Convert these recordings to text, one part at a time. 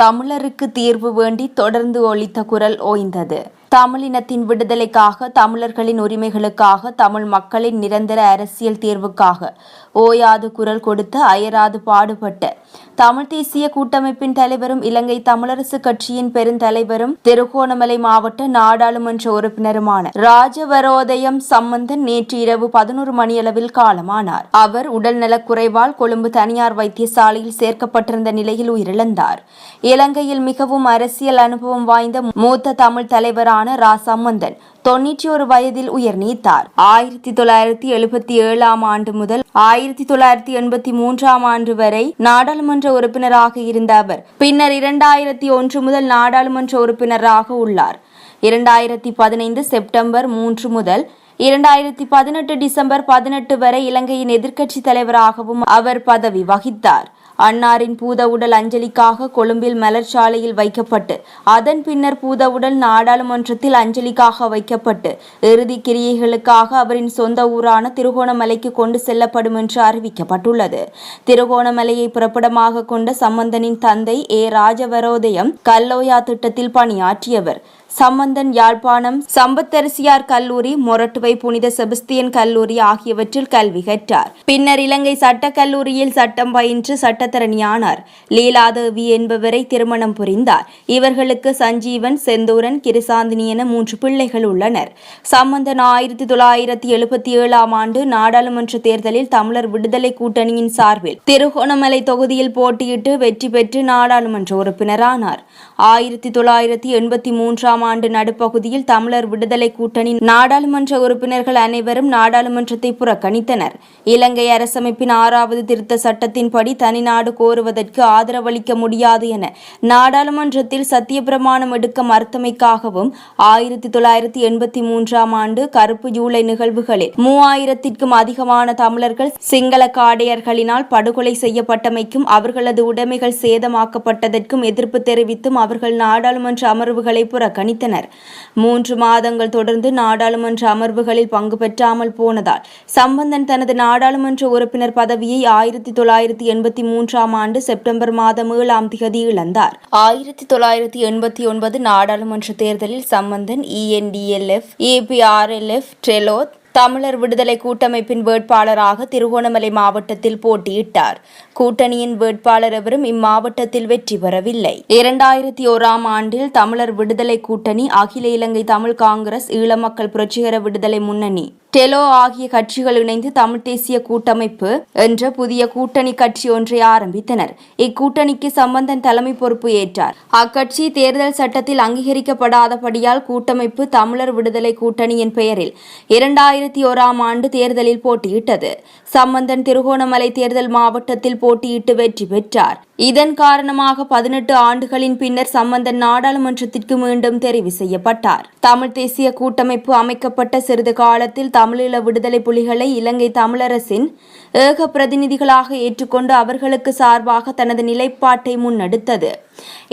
தமிழருக்கு தீர்வு வேண்டி தொடர்ந்து ஒழித்த குரல் ஓய்ந்தது. தமிழினத்தின் விடுதலைக்காக தமிழர்களின் உரிமைகளுக்காக தமிழ் மக்களின் நிரந்தர அரசியல் தேர்வுக்காக ஓயாது குரல் கொடுத்து அயராது பாடுபட்ட தமிழ் தேசிய கூட்டமைப்பின் தலைவரும் இலங்கை தமிழரசு கட்சியின் பெருந்தலைவரும் திருகோணமலை மாவட்ட நாடாளுமன்ற உறுப்பினருமான ராஜவரோதயம் சம்பந்தன் நேற்று இரவு பதினோரு மணியளவில் காலமானார். அவர் உடல்நலக் குறைவால் கொழும்பு தனியார் வைத்தியசாலையில் சேர்க்கப்பட்டிருந்த நிலையில் உயிரிழந்தார். இலங்கையில் மிகவும் அரசியல் அனுபவம் வாய்ந்த மூத்த தமிழ் தலைவரான ரா சம்பந்தன் தொன்னூற்றி ஒரு வயதில் உயர் நீத்தார். ஆயிரத்தி தொள்ளாயிரத்தி எழுபத்தி ஏழாம் ஆண்டு முதல் ஆயிரத்தி தொள்ளாயிரத்தி எண்பத்தி மூன்றாம் ஆண்டு வரை நாடாளுமன்ற உறுப்பினராக இருந்த அவர் பின்னர் இரண்டாயிரத்தி ஒன்று முதல் நாடாளுமன்ற உறுப்பினராக உள்ளார். இரண்டாயிரத்தி பதினைந்து செப்டம்பர் மூன்று முதல் இரண்டாயிரத்தி பதினெட்டு டிசம்பர் பதினெட்டு வரை இலங்கையின் எதிர்க்கட்சி தலைவராகவும் அவர் பதவி வகித்தார். அன்னாரின் பூத உடல் அஞ்சலிக்காக கொழும்பில் மலர்ச்சாலையில் வைக்கப்பட்டு அதன் பின்னர் பூத உடல் நாடாளுமன்றத்தில் அஞ்சலிக்காக வைக்கப்பட்டு இறுதி கிரியைகளுக்காக அவரின் சொந்த ஊரான திருகோணமலைக்கு கொண்டு செல்லப்படும் என்று அறிவிக்கப்பட்டுள்ளது. திருகோணமலையை புறப்படமாக கொண்ட சம்பந்தனின் தந்தை ஏ. ராஜவரோதயம் கல்லோயா திட்டத்தில் பணியாற்றியவர். சம்பந்தன் யாழ்ப்பாணம் சம்பத்தரசியார் கல்லூரி மொரட்டுவை புனித செபஸ்தியன் கல்லூரி ஆகியவற்றில் கல்வி கற்றார். பின்னர் இலங்கை சட்டக்கல்லூரியில் சட்டம் பயின்று சட்டத்தரணியானார். லீலாதேவி என்பவரை திருமணம் புரிந்தார். இவர்களுக்கு சஞ்சீவன் செந்தூரன் கிருசாந்தினி என மூன்று பிள்ளைகள் உள்ளனர். சம்பந்தன் ஆயிரத்தி தொள்ளாயிரத்தி எழுபத்தி ஏழாம் ஆண்டு நாடாளுமன்ற தேர்தலில் தமிழர் விடுதலை கூட்டணியின் சார்பில் திருகோணமலை தொகுதியில் போட்டியிட்டு வெற்றி பெற்று நாடாளுமன்ற உறுப்பினரானார். ஆயிரத்தி தொள்ளாயிரத்தி எண்பத்தி மூன்றாம் ஆண்டு நடுப்பகுதியில் தமிழர் விடுதலை கூட்டணி நாடாளுமன்ற உறுப்பினர்கள் அனைவரும் நாடாளுமன்றத்தை புறக்கணித்தனர். இலங்கை அரசமைப்பின் ஆறாவது திருத்த சட்டத்தின்படி தனிநாடு கோருவதற்கு ஆதரவளிக்க முடியாது என நாடாளுமன்றத்தில் சத்தியப்பிரமாணம் எடுக்க மறுத்தமைக்காகவும் ஆயிரத்தி தொள்ளாயிரத்தி எண்பத்தி மூன்றாம் ஆண்டு கருப்பு ஜூலை நிகழ்வுகளில் மூவாயிரத்திற்கும் அதிகமான தமிழர்கள் சிங்கள காடையர்களினால் படுகொலை செய்யப்பட்டமைக்கும் அவர்களது உடைமைகள் சேதமாக்கப்பட்டதற்கும் எதிர்ப்பு தெரிவித்தும் அவர்கள் நாடாளுமன்ற அமர்வுகளை புறக்கணி புறக்கணித்தனர் மூன்று மாதங்கள் தொடர்ந்து நாடாளுமன்ற அமர்வுகளில் பங்கு பெற்றாமல் போனதால் சம்பந்தன் தனது நாடாளுமன்ற உறுப்பினர் பதவியை ஆயிரத்தி தொள்ளாயிரத்தி எண்பத்தி மூன்றாம் ஆண்டு செப்டம்பர் மாதம் ஏழாம் திகதி இழந்தார். ஆயிரத்தி தொள்ளாயிரத்தி எண்பத்தி ஒன்பது நாடாளுமன்ற தேர்தலில் சம்பந்தன் இஎன்டிஎல்எஃப் ஏபிஆர்எல்எஃப் ட்ரெலோத் தமிழர் விடுதலை கூட்டமைப்பின் வேட்பாளராக திருகோணமலை மாவட்டத்தில் போட்டியிட்டார். கூட்டணியின் வேட்பாளர் எவரும் இம்மாவட்டத்தில் வெற்றி பெறவில்லை. இரண்டாயிரத்தி ஓராம் ஆண்டில் தமிழர் விடுதலை கூட்டணி அகில இலங்கை தமிழ் காங்கிரஸ் ஈழமக்கள் புரட்சிகர விடுதலை முன்னணி டெலோ ஆகிய கட்சிகள் இணைந்து தமிழ் தேசிய கூட்டமைப்பு என்ற புதிய கூட்டணி கட்சி ஒன்றை ஆரம்பித்தனர். இக்கூட்டணிக்கு சம்பந்தன் தலைமை பொறுப்பு ஏற்றார். அக்கட்சி தேர்தல் சட்டத்தில் அங்கீகரிக்கப்படாதபடியால் கூட்டமைப்பு தமிழர் விடுதலை கூட்டணியின் பெயரில் இரண்டாயிரத்தி ஓராம் ஆண்டு தேர்தலில் போட்டியிட்டது. சம்பந்தன் திருகோணமலை தேர்தல் மாவட்டத்தில் போட்டியிட்டு வெற்றி பெற்றார். இதன் காரணமாக பதினெட்டு ஆண்டுகளின் பின்னர் சம்பந்தன் நாடாளுமன்றத்திற்கு மீண்டும் தெரிவு செய்யப்பட்டார். தமிழ் தேசிய கூட்டமைப்பு அமைக்கப்பட்ட சிறிது காலத்தில் தமிழீழ விடுதலை புலிகளை இலங்கை தமிழரசின் ஏக பிரதிநிதிகளாக ஏற்றுக்கொண்டு அவர்களுக்கு சார்பாக தனது நிலைப்பாட்டை முன்னெடுத்தது.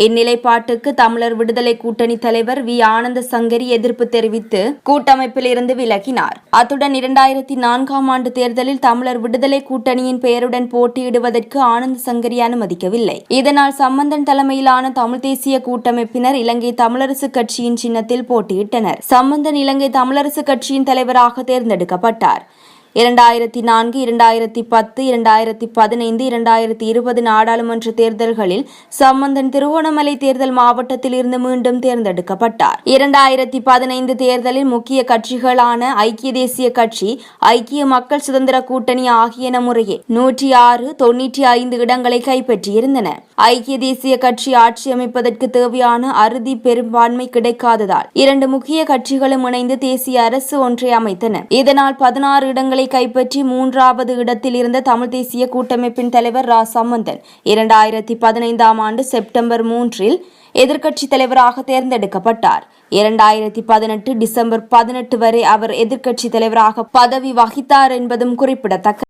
இந்நிலைப்பாட்டுக்கு தமிழர் விடுதலை கூட்டணி தலைவர் வி. ஆனந்த சங்கரி எதிர்ப்பு தெரிவித்து கூட்டமைப்பில் இருந்து விலகினார். அத்துடன் இரண்டாயிரத்தி நான்காம் ஆண்டு தேர்தலில் தமிழர் விடுதலை கூட்டணியின் பெயருடன் போட்டியிடுவதற்கு ஆனந்த சங்கரி அனுமதிக்கவில்லை. இதனால் சம்பந்தன் தலைமையிலான தமிழ் தேசிய கூட்டமைப்பினர் இலங்கை தமிழரசு கட்சியின் சின்னத்தில் போட்டியிட்டனர். சம்பந்தன் இலங்கை தமிழரசு கட்சியின் தலைவராக தேர்ந்தெடுக்கப்பட்டார். இரண்டாயிரத்தி நான்கு இரண்டாயிரத்தி பத்து இரண்டாயிரத்தி பதினைந்து இரண்டாயிரத்தி இருபது நாடாளுமன்ற தேர்தல்களில் சம்பந்தன் திருவோணமலை தேர்தல் மாவட்டத்தில் இருந்து மீண்டும் தேர்ந்தெடுக்கப்பட்டார். இரண்டாயிரத்தி பதினைந்து தேர்தலில் முக்கிய கட்சிகளான ஐக்கிய தேசிய கட்சி ஐக்கிய மக்கள் சுதந்திர கூட்டணி ஆகியன முறையே நூற்றி ஆறு தொன்னூற்றி ஐந்து இடங்களை கைப்பற்றியிருந்தன. ஐக்கிய தேசிய கட்சி ஆட்சி அமைப்பதற்கு தேவையான அறுதி பெரும்பான்மை கிடைக்காததால் இரண்டு முக்கிய கட்சிகளும் இணைந்து தேசிய அரசு ஒன்றை அமைத்தன. இதனால் பதினாறு இடங்களை கைப்பற்றி மூன்றாவது இடத்தில் இருந்த தமிழ் தேசிய கூட்டமைப்பின் தலைவர் ரா. சம்பந்தன் இரண்டாயிரத்தி பதினைந்தாம் ஆண்டு செப்டம்பர் மூன்றில் எதிர்க்கட்சி தலைவராக தேர்ந்தெடுக்கப்பட்டார். இரண்டாயிரத்தி பதினெட்டு டிசம்பர் பதினெட்டு வரை அவர் எதிர்க்கட்சி தலைவராக பதவி வகித்தார் என்பதும் குறிப்பிடத்தக்கது